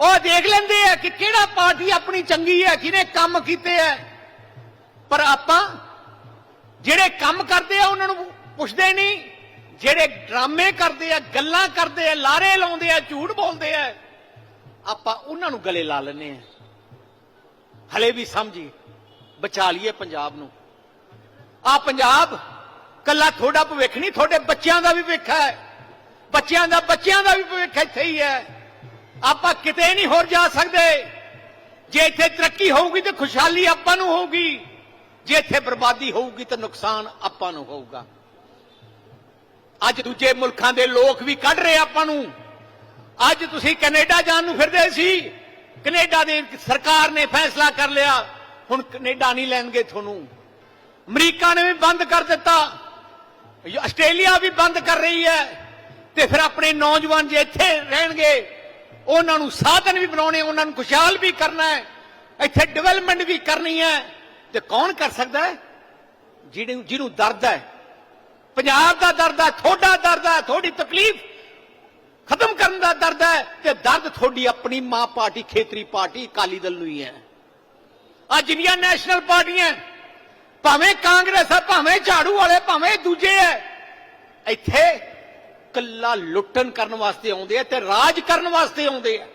ਉਹ ਦੇਖ ਲੈਂਦੇ ਆ ਕਿ ਕਿਹੜਾ ਪਾਰਟੀ ਆਪਣੀ ਚੰਗੀ ਹੈ ਕਿਹਨੇ ਕੰਮ ਕੀਤੇ ਆ ਪਰ ਆਪਾਂ ਜਿਹੜੇ ਕੰਮ ਕਰਦੇ ਆ, ਉਹਨਾਂ ਨੂੰ ਪੁੱਛਦੇ ਨਹੀਂ। ਜਿਹੜੇ ਡਰਾਮੇ ਕਰਦੇ ਆ, ਗੱਲਾਂ ਕਰਦੇ ਆ, ਲਾਰੇ ਲਾਉਂਦੇ ਆ, ਝੂਠ ਬੋਲਦੇ ਆ, ਆਪਾਂ ਉਹਨਾਂ ਨੂੰ ਗਲੇ ਲਾ ਲੈਨੇ ਆ। ਹਲੇ ਵੀ ਸਮਝੀ, ਬਚਾ ਲਈਏ ਪੰਜਾਬ ਨੂੰ। ਆ ਪੰਜਾਬ ਕੱਲਾ ਤੁਹਾਡਾ ਭਵਿੱਖ ਨਹੀਂ, ਤੁਹਾਡੇ ਬੱਚਿਆਂ ਦਾ ਵੀ ਭਵਿੱਖ ਹੈ। ਬੱਚਿਆਂ ਦਾ ਬੱਚਿਆਂ ਦਾ ਵੀ ਭਵਿੱਖ ਇੱਥੇ ਹੀ ਹੈ। ਆਪਾਂ ਕਿਤੇ ਨਹੀਂ ਹੋਰ ਜਾ ਸਕਦੇ। ਜੇ ਇੱਥੇ ਤਰੱਕੀ ਹੋਊਗੀ ਤੇ ਖੁਸ਼ਹਾਲੀ ਆਪਾਂ ਨੂੰ ਹੋਊਗੀ। ਜੇ ਇੱਥੇ ਬਰਬਾਦੀ ਹੋਊਗੀ ਤਾਂ ਨੁਕਸਾਨ ਆਪਾਂ ਨੂੰ ਹੋਊਗਾ। ਅੱਜ ਦੂਜੇ ਮੁਲਕਾਂ ਦੇ ਲੋਕ ਵੀ ਕੱਢ ਰਹੇ ਆਪਾਂ ਨੂੰ। ਅੱਜ ਤੁਸੀਂ ਕੈਨੇਡਾ ਜਾਣ ਨੂੰ ਫਿਰਦੇ ਸੀ। ਕੈਨੇਡਾ ਦੀ ਸਰਕਾਰ ਨੇ ਫੈਸਲਾ ਕਰ ਲਿਆ। ਹੁਣ ਕੈਨੇਡਾ ਨਹੀਂ ਲੈਣਗੇ ਤੁਹਾਨੂੰ। ਅਮਰੀਕਾ ਨੇ ਵੀ ਬੰਦ ਕਰ ਦਿੱਤਾ। ਆਸਟ੍ਰੇਲੀਆ ਵੀ ਬੰਦ ਕਰ ਰਹੀ ਹੈ। ਤੇ ਫਿਰ ਆਪਣੇ ਨੌਜਵਾਨ ਜੇ ਇੱਥੇ ਰਹਿਣਗੇ ਉਹਨਾਂ ਨੂੰ ਸਾਧਨ ਵੀ ਬਣਾਉਣੇ, ਉਹਨਾਂ ਨੂੰ ਖੁਸ਼ਹਾਲ ਵੀ ਕਰਨਾ ਹੈ। ਇੱਥੇ ਡਿਵੈਲਪਮੈਂਟ ਵੀ ਕਰਨੀ ਹੈ। ਤੇ ਕੌਣ ਕਰ ਸਕਦਾ ਹੈ? ਜਿਹਨੂੰ ਜਿਹਨੂੰ ਦਰਦ ਹੈ। ਪੰਜਾਬ ਦਾ ਦਰਦ ਹੈ, ਤੁਹਾਡਾ ਦਰਦ ਹੈ, ਤੁਹਾਡੀ ਤਕਲੀਫ ਖਤਮ ਕਰਨ ਦਾ ਦਰਦ ਹੈ ਤੇ ਦਰਦ ਤੁਹਾਡੀ ਆਪਣੀ ਮਾਂ ਪਾਰਟੀ, ਖੇਤਰੀ ਪਾਰਟੀ, ਅਕਾਲੀ ਦਲ ਨੂੰ ਹੀ ਹੈ। ਆ ਜਿੰਨੀਆਂ ਨੈਸ਼ਨਲ ਪਾਰਟੀਆਂ ਭਾਵੇਂ ਕਾਂਗਰਸ ਹੈ, ਭਾਵੇਂ ਝਾੜੂ ਵਾਲੇ, ਭਾਵੇਂ ਦੂਜੇ ਹੈ, ਇੱਥੇ ਕੱਲਾ ਲੁੱਟਣ ਕਰਨ ਵਾਸਤੇ ਆਉਂਦੇ ਆ ਤੇ ਰਾਜ ਕਰਨ ਵਾਸਤੇ ਆਉਂਦੇ ਆ।